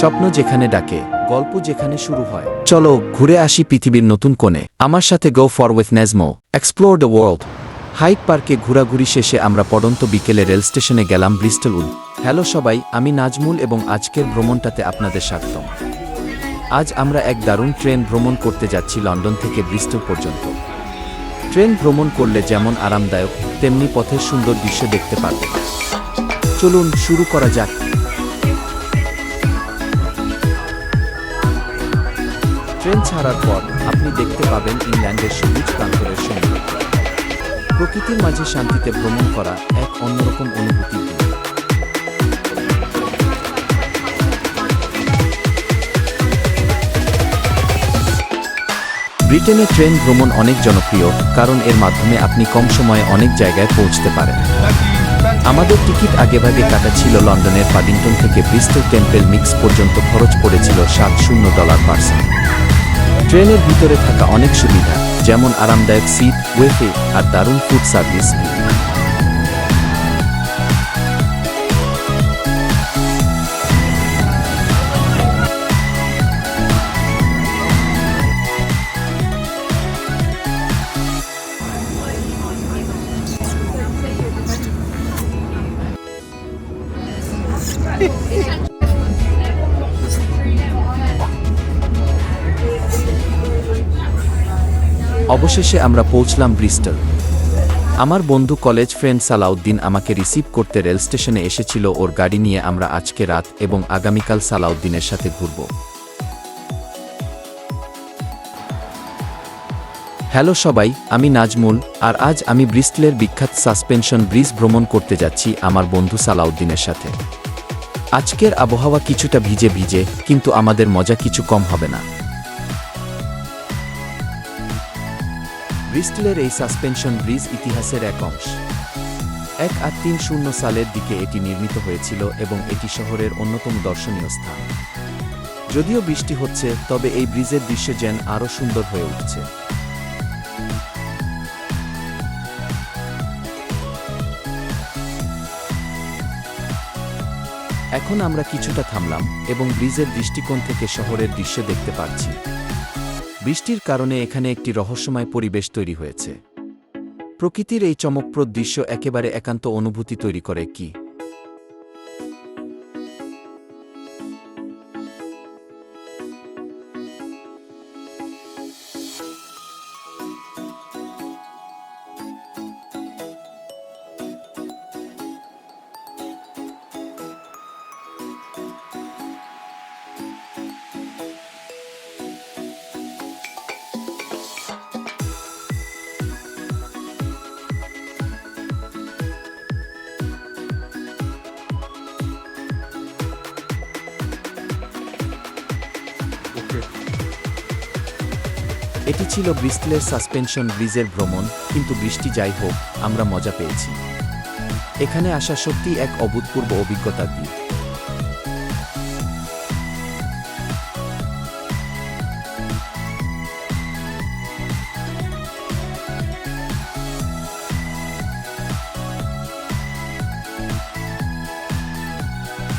স্বপ্ন যেখানে ডাকে, গল্প যেখানে শুরু হয়। চলো ঘুরে আসি পৃথিবীর নতুন কোণে। আমার সাথে go for with Nezmo explore the world height পার্কে ঘোরাঘুরি শেষে আমরা পড়ন্ত বিকেলে রেল স্টেশনে গেলাম ব্রিস্টল উড হ্যালো সবাই, আমি নাজমুল এবং আজকের ভ্রমণটাতে আপনাদের স্বাগতম। আজ আমরা এক দারুণ ট্রেন ভ্রমণ করতে যাচ্ছি লন্ডন থেকে ব্রিস্টল পর্যন্ত। ট্রেন ভ্রমণ করলে যেমন আরামদায়ক, তেমনি পথের সুন্দর দৃশ্য দেখতে পারবে চলুন শুরু করা যাক। ট্রেন ছাড়ার পর আপনি দেখতে পাবেন ইংল্যান্ডের সবুজ প্রান্তরের সমুদ্র প্রকৃতির মাঝে শান্তিতে ভ্রমণ করা এক অন্যরকম অনুভূতি ব্রিটেনে ট্রেন ভ্রমণ অনেক জনপ্রিয়, কারণ এর মাধ্যমে আপনি কম সময়ে অনেক জায়গায় পৌঁছতে পারেন। আমাদের টিকিট আগেভাগে কাটা ছিল লন্ডনের পাডিংটন থেকে ব্রিস্টল টেম্পেল মিক্স পর্যন্ত খরচ পড়েছিল সাত শূন্য ডলার পার্সন ট্রেনের ভিতরে থাকা অনেক সুবিধা যেমন আরামদায়ক সিট ওয়েফে আর দারুণ ফুড সার্ভিস অবশেষে আমরা পৌঁছলাম ব্রিস্টল। আমার বন্ধু কলেজ ফ্রেন্ড সালাউদ্দিন আমাকে রিসিভ করতে রেল স্টেশনে এসেছিল, ওর গাড়ি নিয়ে আমরা আজকে রাত এবং আগামীকাল সালাউদ্দিনের সাথে ঘুরব। হ্যালো সবাই, আমি নাজমুল, আর আজ আমি ব্রিস্টলের বিখ্যাত সাসপেনশন ব্রিজ ভ্রমণ করতে যাচ্ছি আমার বন্ধু সালাউদ্দিনের সাথে। আজকের আবহাওয়া কিছুটা ভিজে ভিজে, কিন্তু আমাদের মজা কিছু কম হবে না। ব্রিস্টলের এই সাসপেনশন ব্রিজ ইতিহাসের এক অংশ। এক আট তিন শূন্য সালের দিকে এটি নির্মিত হয়েছিল এবং এটি শহরের অন্যতম দর্শনীয় স্থান। যদিও বৃষ্টি হচ্ছে, তবে এই ব্রিজের দৃশ্য যেন আরও সুন্দর হয়ে উঠছে। এখন আমরা কিছুটা থামলাম এবং ব্রিজের দৃষ্টিকোণ থেকে শহরের দৃশ্য দেখতে পাচ্ছি। বৃষ্টির কারণে এখানে একটি রহস্যময় পরিবেশ তৈরি হয়েছে। প্রকৃতির এই চমকপ্রদ দৃশ্য একেবারে একান্ত অনুভূতি তৈরি করে কি? এটি ছিল ব্রিস্টলের সাসপেনশন ব্রিজের ভ্রমণ, কিন্তু বৃষ্টি যাই হোক, আমরা মজা পেয়েছি। এখানে আসা সত্যি এক অভূতপূর্ব অভিজ্ঞতা দিই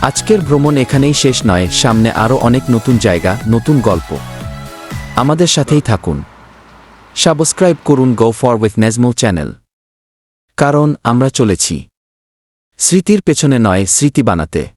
আজকের ভ্রমণ এখানেই শেষ নয়, সামনে আরও অনেক নতুন জায়গা, নতুন গল্প। আমাদের সাথেই থাকুন। সাবস্ক্রাইব করুন go for with Nezmo channel. কারণ আমরা চলেছি। স্মৃতির পেছনে নয়, স্মৃতি বানাতে।